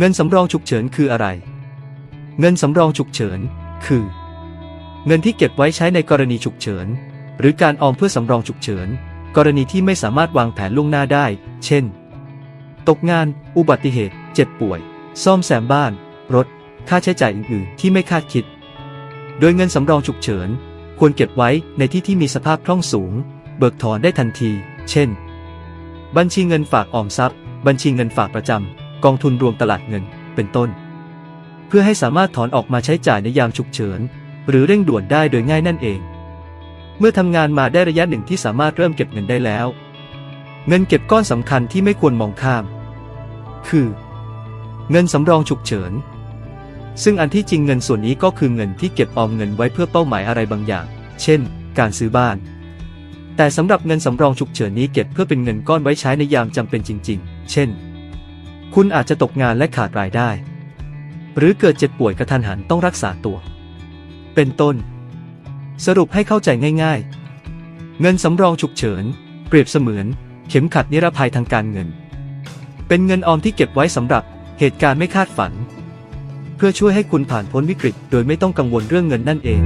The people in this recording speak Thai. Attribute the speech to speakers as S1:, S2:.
S1: เงินสำรองฉุกเฉินคืออะไร เงินสำรองฉุกเฉิน คือ เงินที่เก็บไว้ใช้ในกรณีฉุกเฉิน หรือการออมเพื่อสำรองฉุกเฉิน กรณีที่ไม่สามารถวางแผนล่วงหน้าได้ เช่น ตกงาน อุบัติเหตุ เจ็บป่วย ซ่อมแซมบ้าน รถ ค่าใช้จ่ายอื่นๆ ที่ไม่คาดคิด โดยเงินสำรองฉุกเฉิน ควรเก็บไว้ในที่ที่มีสภาพคล่องสูง เบิกถอนได้ทันที เช่น บัญชีเงินฝากออมทรัพย์ บัญชีเงินฝากประจำ กองทุนรวมตลาดเงิน เป็นต้น เพื่อให้สามารถถอนออกมาใช้จ่ายในยามฉุกเฉิน หรือเร่งด่วนได้โดยง่ายนั่นเอง เมื่อทำงานมาได้ระยะหนึ่งที่สามารถเริ่มเก็บเงินได้แล้ว เงินเก็บก้อนสำคัญที่ไม่ควรมองข้าม คือ เงินสำรองฉุกเฉิน ซึ่งอันที่จริงเงินส่วนนี้ก็คือเงินที่เก็บออมเงินไว้เพื่อเป้าหมายอะไรบางอย่าง เช่น การซื้อบ้าน แต่สำหรับเงินสำรองฉุกเฉินนี้เก็บเพื่อเป็นเงินก้อนไว้ใช้ในยามจำเป็นจริง ๆ เช่น คุณอาจจะตกงานและขาดรายได้ หรือเกิดเจ็บป่วยกระทันหันต้องรักษาตัว เป็นต้น สรุปให้เข้าใจง่ายๆ เงินสำรองฉุกเฉิน เปรียบเสมือน เข็มขัดนิรภัยทางการเงิน เป็นเงินออมที่เก็บไว้สำหรับเหตุการณ์ไม่คาดฝัน เพื่อช่วยให้คุณผ่านพ้นวิกฤต โดยไม่ต้องกังวลเรื่องเงินนั่นเอง